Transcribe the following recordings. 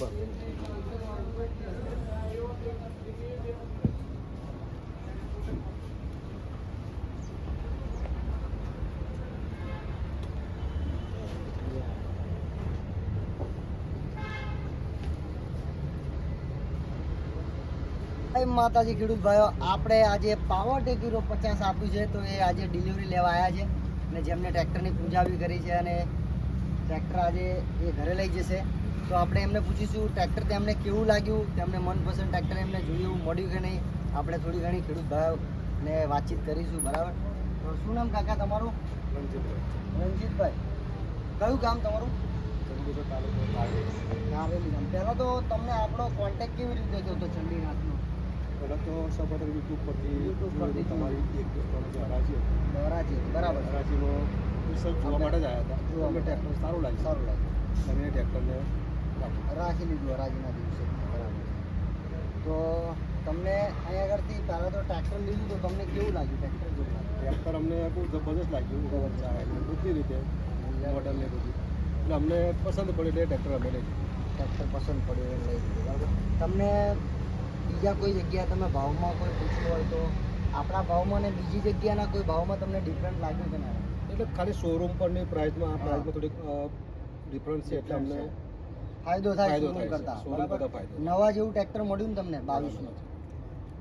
ચાલશે માતાજી ખેડૂત ભાઈઓ, આપણે આજે પાવર ટેકીરો પચાસ આપ્યું છે, તો એ આજે ડિલિવરી લેવા આવ્યા છે અને જેમને ટ્રેક્ટરની પૂજા બી કરી છે અને ટ્રેક્ટર આજે એ ઘરે લઈ જશે. તો આપણે એમને પૂછીશું ટ્રેક્ટર તેમને કેવું લાગ્યું? તેમને મનપસંદ ટ્રેક્ટર એમને જોયું મળ્યું કે નહીં? આપણે થોડી ઘણી ખેડૂત ભાઈઓને વાતચીત કરીશું બરાબર? તો શું નામ કાકા તમારું? રણજીતભાઈ. રણજીતભાઈ. કયું ગામ તમારું? નાવેલી ગામ. પહેલાં તો તમને આપણો કોન્ટેક્ટ કેવી રીતે થયો હતો ચંડીનાથનો પહેલાં તો સૌપ્રથમ યુટ્યુબ પરથી યુટ્યુબ પરથી તમારી એક હરાજી હતી. દોરાજી બરાબર. હરાજીનો રિઝલ્ટ જોવા માટે જ આવ્યા હતા. જોવા માટે. સારું લાગ્યું. સારું લાગ્યું. તમે ટ્રેક્ટરને. રાખી લીધું હરાજીના દિવસે. બરાબર. તો તમને અહીંયા આગળથી પહેલાં તો ટ્રેક્ટર લીધું તો તમને કેવું લાગ્યું ટ્રેક્ટર કેવું લાગ્યું ટ્રેક્ટર અમને બહુ જબરદસ્ત લાગ્યું. બધી રીતે મોડલ ને બધું. એટલે અમને પસંદ પડ્યું એટલે ટ્રેક્ટર અમે લઈ ટ્રેક્ટર પસંદ પડ્યું એટલે લઈ લીધું. બરાબર. તમને બીજા કોઈ જગ્યાએ તમે ભાવમાં કોઈ પૂછ્યું હોય તો આપણા ભાવમાં ને બીજી જગ્યાના કોઈ ભાવમાં તમને ડિફરન્ટ લાગ્યું કે ના એટલે ખાલી શોરૂમ પરની પ્રાઇસમાં આ. પ્રાઇસમાં થોડીક ડિફરન્સ છે એટલે અમને ફાયદો થાય થાય છે. બરાબર? નવા જેવું ટ્રેક્ટર મળ્યું ને તમને બાવીસનું?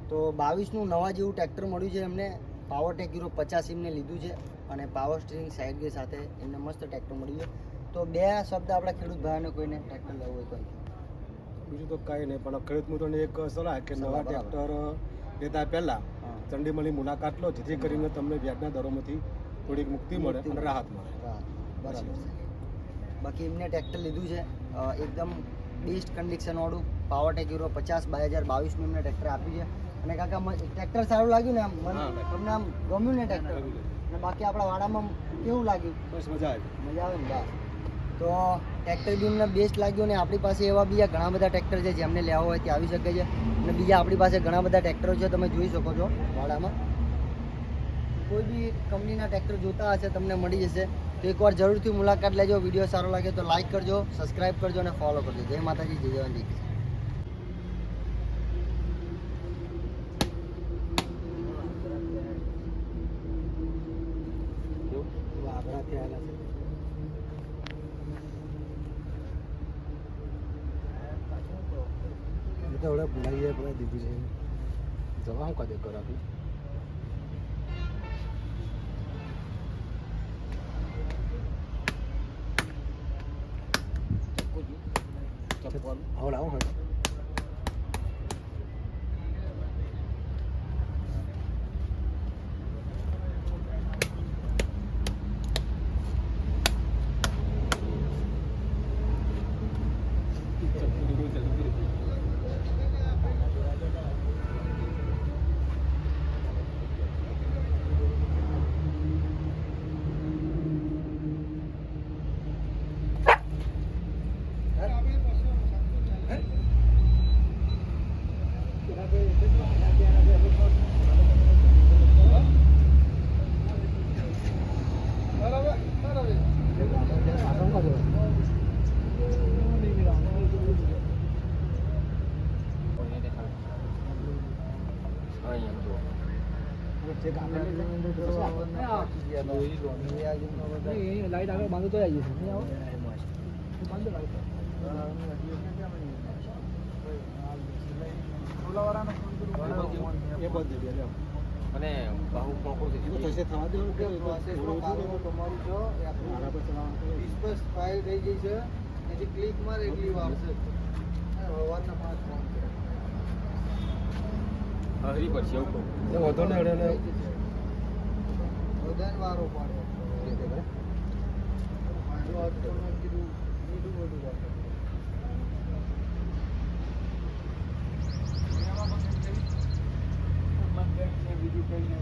તો બાવીસનું નવા જેવું ટ્રેક્ટર મળ્યું છે એમને. પાવર ટેક હીરો પચાસ એમને લીધું છે અને પાવર સ્ટીરિંગ સાઈડ ગેર સાથે એમને મસ્ત ટ્રેક્ટર મળ્યું છે. તો બે શબ્દ આપણા ખેડૂત ભાઈઓને કોઈને ટ્રેક્ટર લેવું હોય કોઈ બીજું તો કાંઈ નહીં પણ ખેડૂત મિત્રોને એક સલાહ કે નવા ટ્રેક્ટર લેતા પહેલા ચંડીમળી ચંડીમલની મુલાકાત લો જેથી કરીને તમને વ્યાજના દરોમાંથી થોડીક મુક્તિ મળે અને રાહત મળે. બરાબર. બાકી એમને ટ્રેક્ટર લીધું છે. એકદમ બેસ્ટ કન્ડિશનવાળું પાવર ટેક હીરો પચાસ બાય હજાર બાવીસનું એમને ટ્રેક્ટર આપ્યું છે. અને કાકા ટ્રેક્ટર સારું લાગ્યું ને આમ? મને તમને આમ ગમ્યું ને ટ્રેક્ટર અને બાકી આપણા વાડામાં કેવું લાગ્યું? બસ મજા આવી. મજા આવે ને? બસ. તો ટ્રેક્ટર બી અમને બેસ્ટ લાગ્યું ને આપણી પાસે એવા બીજા ઘણા બધા ટ્રેક્ટર છે જેમને લેવા હોય તે આવી શકે છે. અને બીજા આપણી પાસે ઘણા બધા ટ્રેક્ટરો છે તમે જોઈ શકો છો વાડામાં. કોઈ બી કંપનીના ટ્રેક્ટર જોતા હશે તમને મળી જશે. તો એકવાર જરૂરથી મુલાકાત લેજો વીડિયો સારો લાગે તો લાઈક કરજો સબસ્ક્રાઈબ કરજો અને ફોલો કરજો જય માતાજી જય જવાન જય કિસાન. વાગડાથી આવેલા છે એ તો હવે ભૂલાઈ જાય પણ દીધું છે જવા હું કદે કરાવી 好啦，我去。લાઈટ આગળ બાંધો તો આવી જશે અને બહુ તો થશે થવા દેવું કે તમારું જો કરે. ફાઇલ થઈ ગઈ છે એથી ક્લિક મારે એટલી વાર છે સવારના પાંચ ફોન હરી પડશે એવું કહું. એ વાંધો નહીં એને બધાને વારો પાડે. ફાયદો હતો તો મને કીધું બીજું બધું પાડે બીજું કઈ નહીં